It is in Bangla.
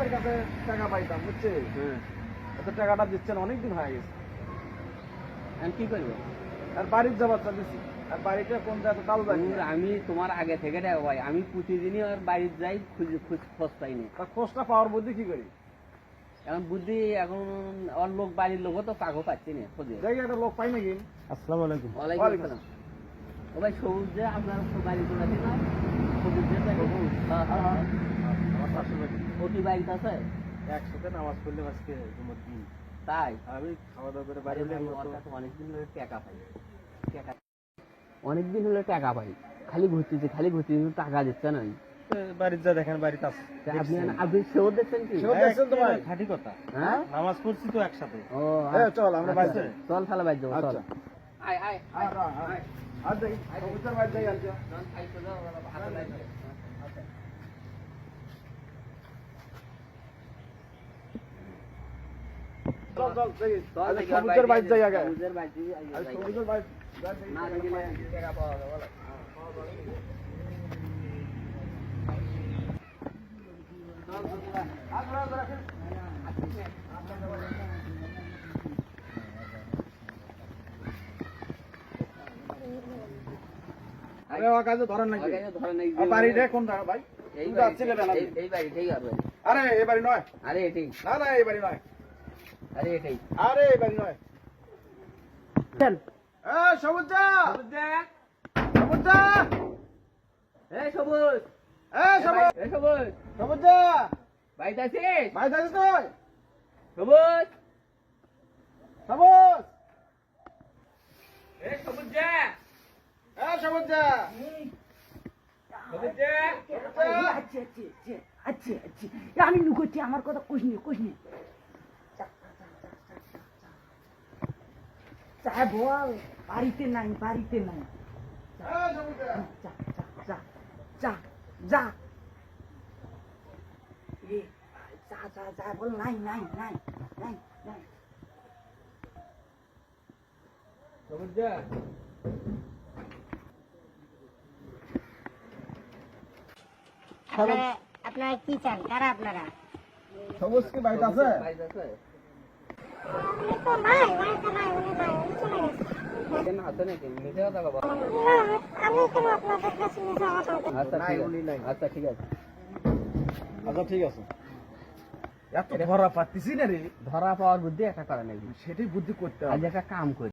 একসাথে টাকা পাইতাম বুঝছে? হ্যাঁ। এত টাকাটা দিচ্ছেন অনেকদিন হয়ে গেছে। কি করব? আর বাড়ির যাবার চা দিচ্ছি আর বাড়িটা কোন তাও জানি দূর, আমি তোমার আগে থেকে টাকা পাই আমি প্রতিদিনই ওর বাড়িতে যাই খুঁজে খুঁজ খোঁজ পাইনি তা খোঁজটা পাওয়ার বুদ্ধি কি করি? এখন বুদ্ধি এখন ওর লোক বাড়ির লোকও তো পাগও পাচ্ছি না খোঁজে। দেখি একটা লোক পাই নাকি? আসসালামু আলাইকুম। ওয়ালাইকুম আসসালাম। ও ভাই সবুজ যে আপনার বাড়ি তো আছে না সবুজ যে হ্যাঁ হ্যাঁ। শাশুড়ি বাড়ি। ও কি বাড়িতে আছে? একসাথে নামাজ পড়লে আজকে তোমার দিন। তাই? আমি খাওয়া দাওয়া করে। কাছে অনেকদিন হলে টাকা পাই। টাকা অনেকদিন হলে টাকা পাই। খালি ঘুরতেছি খালি ঘুরতেছি টাকা দিচ্ছে না। বাড়িতে যা দেখেন বাড়িতে আছে। আপনি আপনি সেও দেখছেন কি? সেও দেখছেন তো ভাই? খাঁটি কথা। হ্যাঁ? নামাজ পড়ছি তো একসাথে। ও এ, চল আমরা বাড়ি যাই। চল তাহলে বাইর যাব চল। আচ্ছা। আয় আয় আর আর, আর আর দেখি কবুতর বাড়ি যাই আর যা। চল, আয়, চল, হাতে লাগবে। চল চল দেখি চল, আরে, দেখি ওর কবুতর যাই আগে। সবুজের আর। না পাওয়া যাবে ও কাজে ধরেন নাকি? ওর কাছে ধরে নেই। কোন ভাই এই বাড়ি, এই- এই বাড়ি, এই আর আরে এই বাড়ি নয়। আরে না না এই বাড়ি নয়। আরে এটাই। আরে এই বাড়ি নয়। এ সবুজা সবুজা এই সবুজ! এ সবুজ! এই সবুজ! সবুজা বাড়িতে আছিস? ভাই যাইছিস তুই সবুজ! সবুজ! এই সবুজ যা এ সবুজ যা আচ্ছা আচ্ছা আচ্ছা আচ্ছা আচ্ছা। আমি লুকোচ্ছি আমার কথা কুস নি কুস নি। চা বল বাড়িতে নাই বাড়িতে নাই। এ সবুজা যা যা যা যা এ যা যা যা বল নাই নাই নাই নাই নাই। আপনারা আপনারা কি চান? কারা আপনারা? সবুজ কি বাড়িতে আছে? তো নাই বাড়িতে নাই। আচ্ছা ঠিক আছে আচ্ছা ঠিক আচ্ছা ধরা পাচ্ছিস না রে ধরা পাওয়ার বুদ্ধি একটা করে নাকি সেটাই বুদ্ধি করতে হবে একটা কাম করি